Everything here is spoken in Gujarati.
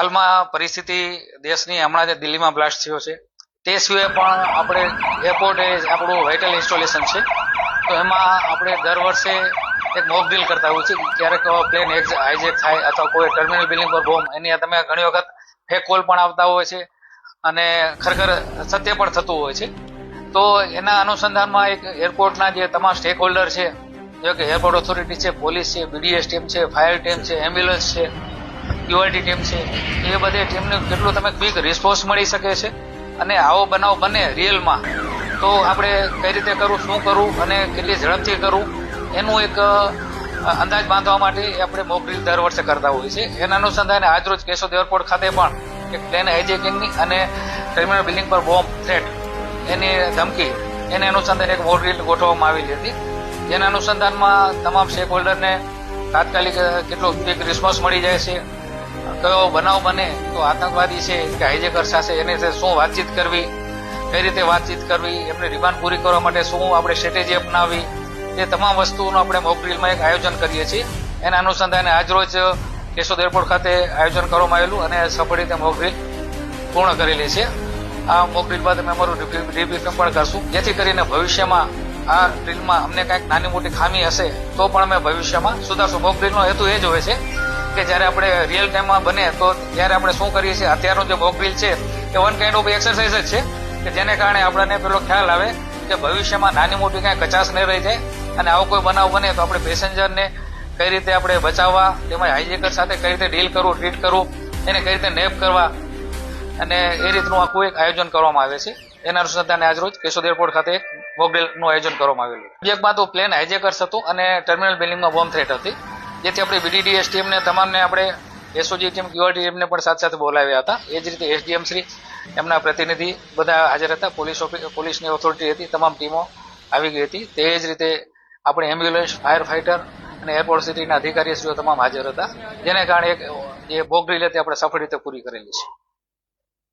હાલમાં પરિસ્થિતિ દેશની હમણાં જે દિલ્હીમાં બ્લાસ્ટ થયો છે, તે સિવાય પણ આપણે એરપોર્ટ એ આપણું વાઇટલ ઇન્સ્ટોલેશન છે. તો એમાં આપણે દર વર્ષે એક મોક ડ્રીલ કરતા હોઈએ છીએ. ક્યારેક પ્લેન હાઇજેક થાય અથવા કોઈ ટર્મિનલ બિલ્ડિંગ પર બોમ્બ એની તમે ઘણી વખત ફેક કોલ પણ આવતા હોય છે અને ખરેખર સત્ય પણ થતું હોય છે. તો એના અનુસંધાનમાં એક એરપોર્ટના જે તમામ સ્ટેક હોલ્ડર છે જો કે એરપોર્ટ ઓથોરિટી છે પોલીસ છે બીડીએસ ટીમ છે ફાયર ટીમ છે એમ્બ્યુલન્સ છે યુઆરટી ટીમ છે, એ બધી ટીમને કેટલું તમે ક્વિક રિસ્પોન્સ મળી શકે છે અને આવો બનાવ બને રિયલમાં તો આપણે કઈ રીતે કરવું શું કરવું અને કેટલી ઝડપથી કરવું એનું એક અંદાજ બાંધવા માટે આપણે મોક ડ્રીલ દર વર્ષે કરતા હોઈએ છીએ. એના અનુસંધાને આજરોજ કેશોદ એરપોર્ટ ખાતે પણ એક પ્લેન હાઇજેકિંગની અને ટર્મિનલ બિલ્ડિંગ પર બોમ્બ થ્રેટ એની ધમકી, એને અનુસંધાને એક મોક ડ્રીલ ગોઠવવામાં આવેલી હતી. જેના અનુસંધાનમાં તમામ સ્ટેક હોલ્ડરને તાત્કાલિક કેટલો ક્વિક રિસ્પોન્સ મળી જાય છે કયો બનાવ બને તો આતંકવાદી છે, કે હાઈજેકર સાથે એની શું વાતચીત કરવી, કઈ રીતે વાતચીત કરવી, એમને રિમાન્ડ પૂરી કરવા માટે શું આપણે સ્ટ્રેટેજી અપનાવી એ તમામ વસ્તુઓનું આપણે મોક ડ્રીલમાં એક આયોજન કરીએ છીએ. એના અનુસંધાને આજરોજ કેશોદ એરપોર્ટ ખાતે આયોજન કરવામાં આવેલું અને સફળ રીતે મોક ડ્રીલ પૂર્ણ કરેલી છે. આ મોકડ્રીલ બાદ અમે અમારું રિવ્યુ પણ કરશું. જેથી કરીને ભવિષ્યમાં આ ડ્રીલમાં અમને કાંઈક નાની મોટી ખામી હશે, તો પણ અમે ભવિષ્યમાં સુધારશું. મોક ડ્રીલનો હેતુ એ જ હોય છે કે જ્યારે આપણે રિયલ ટાઈમમાં બને તો ત્યારે આપણે શું કરીએ છીએ? અત્યારનું જે મોક છે, એ વન કાઇન્ડ ઓફ એક્સરસાઇઝ જ છે, કે જેને કારણે આપણને પેલો ખ્યાલ આવે કે ભવિષ્યમાં નાની મોટી કાંઈ કચાશ નહીં રહી જાય અને આવો કોઈ બનાવ બને તો આપણે પેસેન્જરને કઈ રીતે આપણે બચાવવા, તેમજ હાઇજેકર સાથે કઈ રીતે ડીલ કરવું ટ્રીટ કરવું, એને કઈ રીતે નેપ કરવા અને એ રીતનું આખું એક આયોજન કરવામાં આવે છે. એના અનુસંધાને આજરોજ કેશોદ એરપોર્ટ ખાતે એક મોકડ્રીલનું આયોજન કરવામાં આવેલું પ્રોજેક્ટમાં તો પ્લેન હાઇજેકર્સ હતું અને ટર્મિનલ બિલ્ડિંગમાં બોમ્બ થ્રેટ હતી. જેથી આપણે બીડીડીએસ ટીમને તમામને આપણે એસઓજી ટીમ ક્યુઆરટી ટીમને પણ સાથે સાથે બોલાવ્યા હતા. એ જ રીતે એસડીએમ શ્રી, એમના પ્રતિનિધિ બધા હાજર હતા. પોલીસ પોલીસની ઓથોરિટી હતી. તમામ ટીમો આવી ગઈ હતી. તે જ રીતે આપણે એમ્બ્યુલન્સ ફાયર ફાઇટર અને એરપોર્ટ સિટીના અધિકારીશ્રીઓ તમામ હાજર હતા. જેને કારણે એક, જે ડ્રીલ હતી, આપણે સફળ રીતે પૂરી કરેલી છે.